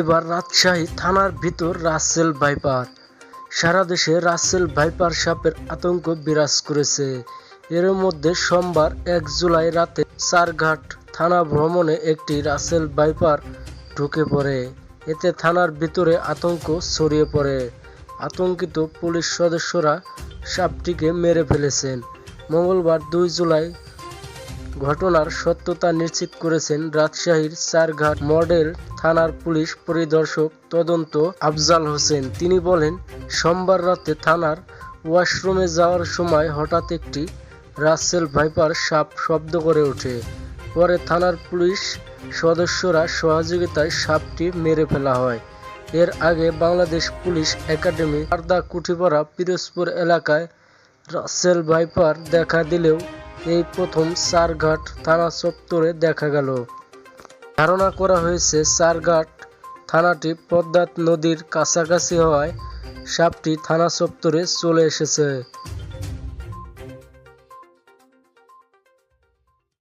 এবার রাজশাহী থানার ভিতর রাসেল ভাইপার। সারা দেশে রাসেল ভাইপার সাপের আতঙ্ক বিরাজ করেছে। এর মধ্যে সোমবার এক জুলাই রাতে চারঘাট থানা ভ্রমণে একটি রাসেল ভাইপার ঢুকে পড়ে। এতে থানার ভিতরে আতঙ্ক ছড়িয়ে পড়ে। আতঙ্কিত পুলিশ সদস্যরা সাপটিকে মেরে ফেলেছেন। মঙ্গলবার দুই জুলাই ঘটনার সত্যতা নিশ্চিত করেছেন রাজশাহীর চারঘাট মডেল থানার পুলিশ পরিদর্শক তদন্ত আফজাল হোসেন। তিনি বলেন, সোমবার রাতে থানার ওয়াশরুমে যাওয়ার সময় হঠাৎ একটি রাসেল ভাইপার সাপ শব্দ করে ওঠে। পরে থানার পুলিশ সদস্যরা সহযোগিতায় সাপটি মেরে ফেলা হয়। এর আগে বাংলাদেশ পুলিশ একাডেমি আর্দা কুঠিপাড়া, পিরোজপুর এলাকায় রাসেল ভাইপার দেখা দিলেও এই প্রথম সারঘাট থানা চত্বরে দেখা গেল। ধারণা করা হয়েছে চারঘাট থানাটি পদ্মাত নদীর কাছাকাছি হওয়ায় সাপটি থানা চত্বরে চলে এসেছে।